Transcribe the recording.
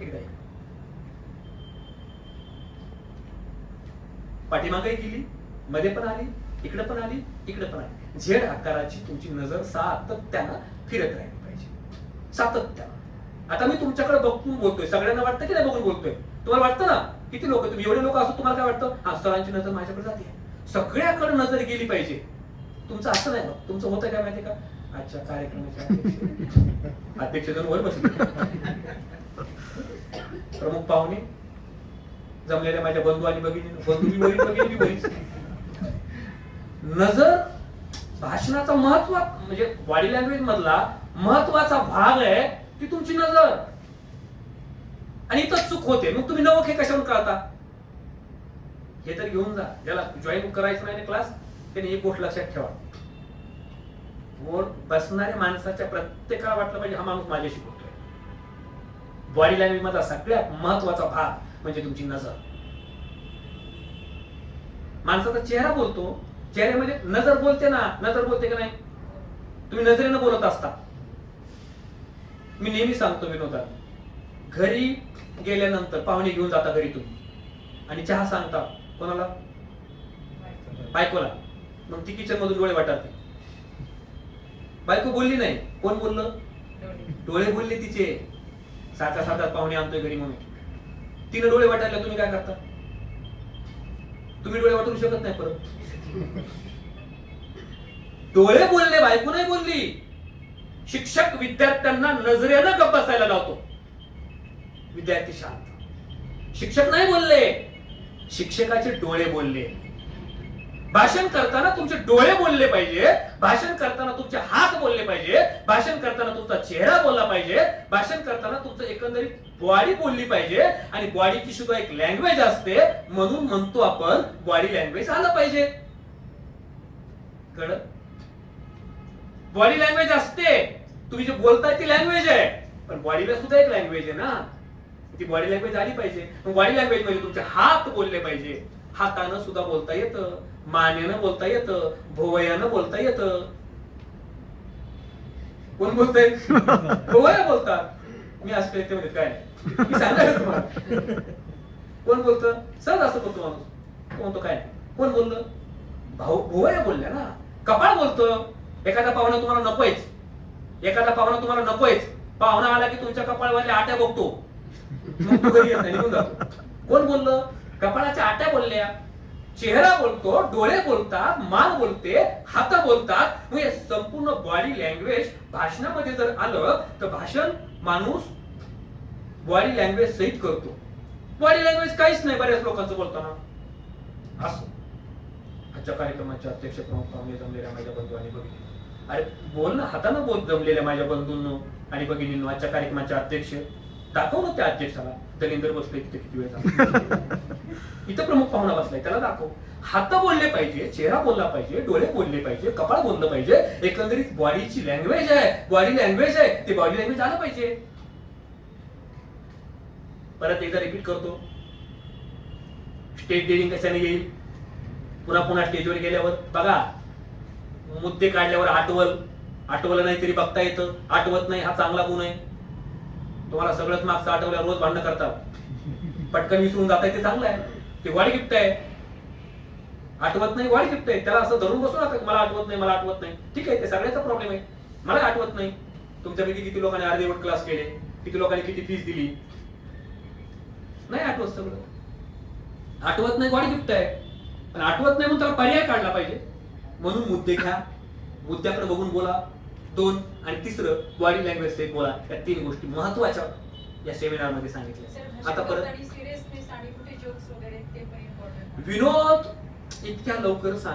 एकदा या. पाठीमागे गेली मध्ये पण आली इकडे पण आली इकडे पण आली. झेड आकाराची तुमची नजर सातत्यानं फिरत राहिली पाहिजे. सातत्यानं. आता मी तुमच्याकडे बघून बोलतोय. सगळ्यांना वाटतं की नाही बघून बोलतोय? तुम्हाला वाटतं ना? किती लोक? तुम्ही एवढे लोक असतो तुम्हाला काय वाटतं? हा सरांची नजर माझ्याकडे जाते. सगळ्याकडे नजर गेली पाहिजे. तुमचं असं नाही बघ. तुमचं होतं काय माहिती का? आजच्या कार्यक्रमाच्या अध्यक्ष अध्यक्ष जण वर बसले. प्रमुख पाहुणे. जमलेल्या माझ्या बंधू आणि भगिनी बंधू भगिनी बी नजर भाषणाचा महत्त्व म्हणजे बॉडी लँग्वेज मधला महत्त्वाचा भाग आहे ती तुमची नजर. आणि इथं चूक होते. मग तुम्ही नवख हे कळता हे तर घेऊन जा. ज्याला जॉईन करायचं नाही क्लास त्याने एक गोष्ट लक्षात ठेवा. बसणाऱ्या माणसाच्या प्रत्येकाला वाटलं पाहिजे हा माणूस माझ्याशी बोलतोय. बॉडी लँग्वेज मधला सगळ्यात महत्त्वाचा भाग म्हणजे तुमची नजर. माणसाचा चेहरा बोलतो चेहऱ्यामध्ये नजर बोलते ना नजर बोलते का नाही? तुम्ही नजरेनं बोलत असता. मी नेहमी सांगतो विनोदात घरी गेल्यानंतर पाहुणे घेऊन जाता घरी तुम्ही. आणि चहा सांगता कोणाला? बायकोला. मग ती किचन मधून डोळे वाटते. बायको बोलली नाही. कोण बोललं? डोळे बोलले तिचे. सारखा सारखा पाहुणे आणतोय घरी म्हणून. तिने डोळे वाटायला तुम्ही काय करता? तुम्ही डोळे वाटू शकत नाही परत. डोळे बोलले बायको नाही बोलली. शिक्षक विद्यार्थ्यांना नजरेनं गप्प बसायला लावतो. विद्यार्थी शांत. शिक्षक नाही बोलले. शिक्षकाचे डोळे बोलले. भाषण करताना तुमचे डोळे बोलले पाहिजे. भाषण करताना तुमचे हात बोलले पाहिजे. भाषण करताना तुमचा चेहरा बोलला पाहिजे. भाषण करताना तुमचं एकंदरीत बॉडी बोलली पाहिजे. आणि बॉडीची सुद्धा एक लँग्वेज असते. म्हणून म्हणतो आपण बॉडी लँग्वेज आलं पाहिजे. कळत बॉडी लँग्वेज असते. तुम्ही जे बोलताय ती लँग्वेज आहे. पण बॉडीला सुद्धा एक लँग्वेज आहे ना. ती बॉडी लँग्वेज आली पाहिजे. बॉडी लँग्वेज म्हणजे तुमचे हात बोलले पाहिजे. हातानं सुद्धा बोलता येतं. मानेनं बोलता येतं. भोवयानं बोलता येतं. कोण बोलतोय? भोवया बोलतात. मी आज ते म्हणजे काय मी सांगायला तुम्हाला. कोण बोलतं? सहज असं बोलतो माणूस. तो म्हणतो काय कोण बोललं? भाऊ भोवया बोलल्या ना. कपाळ बोलतं. एखादा पाहुणा तुम्हाला नकोयच. एखादा पाहुणा तुम्हाला नकोयच. पाहुणा आला की तुमच्या कपाळवाल्या आट्या बघतो मग घरी निघून जातो. कोण बोललं? कपाळाच्या आट्या बोलल्या. चेहरा बोलतो डोळे बोलतात मान बोलते हात बोलतात. म्हणजे हे संपूर्ण बॉडी लँग्वेज भाषणामध्ये जर आलं तर भाषण माणूस बॉडी लँग्वेज सहित करतो. बॉडी लँग्वेज काहीच नाही बऱ्याच लोकांचं बोलताना. असो. आजच्या कार्यक्रमाच्या अध्यक्ष प्रमुख पाहुणे जमलेल्या माझ्या बंधू आणि भगिनी अरे बोल ना हातानं बोल जमलेल्या माझ्या बंधूंनो आणि भगिनींनो आजच्या कार्यक्रमाचे अध्यक्ष. दाखव ना त्या अध्यक्षाला. दलिंदर बसले तिथे किती वेळ झाला. इथं प्रमुख पाहुणा बसलाय त्याला दाखव. हात बोलले पाहिजे चेहरा बोलला पाहिजे डोळे बोलले पाहिजे कपाळ बोललं पाहिजे एकंदरीत बॉडीची लँग्वेज आहे बॉडी लँग्वेज आहे ते बॉडी लँग्वेज आलं पाहिजे. परत एकदा रिपीट करतो. स्टेज डेअरिंग कशाने येईल? पुन्हा पुन्हा स्टेजवर गेल्यावर बघा मुद्दे काढल्यावर आठवल आठवलं नाही तरी बघता येतं आठवत नाही हा चांगला गुण आहे. तुम्हाला सगळंच मागचं आठवल्या रोज भांडणं करतात. पटकन विसरून जाताय ते चांगलं आहे. ते वाढ गिफ्ट आहे. आठवत नाही वाढ गिफ्ट आहे. त्याला असं धरून बसू नका. मला आठवत नाही मला आठवत नाही. ठीक आहे ते सगळ्याचा प्रॉब्लेम आहे. मला आठवत नाही. तुमच्यापैकी किती लोकांनी अर्धेवट क्लास केले? किती लोकांनी किती फीस दिली? नाही आठवत सगळं. आठवत नाही वाढ गिफ्ट आहे. पण आठवत नाही म्हणून त्याला पर्याय काढला पाहिजे. म्हणून मुद्दे घ्या. मुद्द्याकडे बघून बोला. दोन आणि तिसरं बॉडी लँग्वेज एक बोला. या तीन गोष्टी महत्त्वाच्या या सेमिनारमध्ये सांगितल्या आता परत सिरियसनेस आणि कुठे जोक्स वगैरे ते पण इम्पॉर्टंट विनोद इतक्या लवकर सांग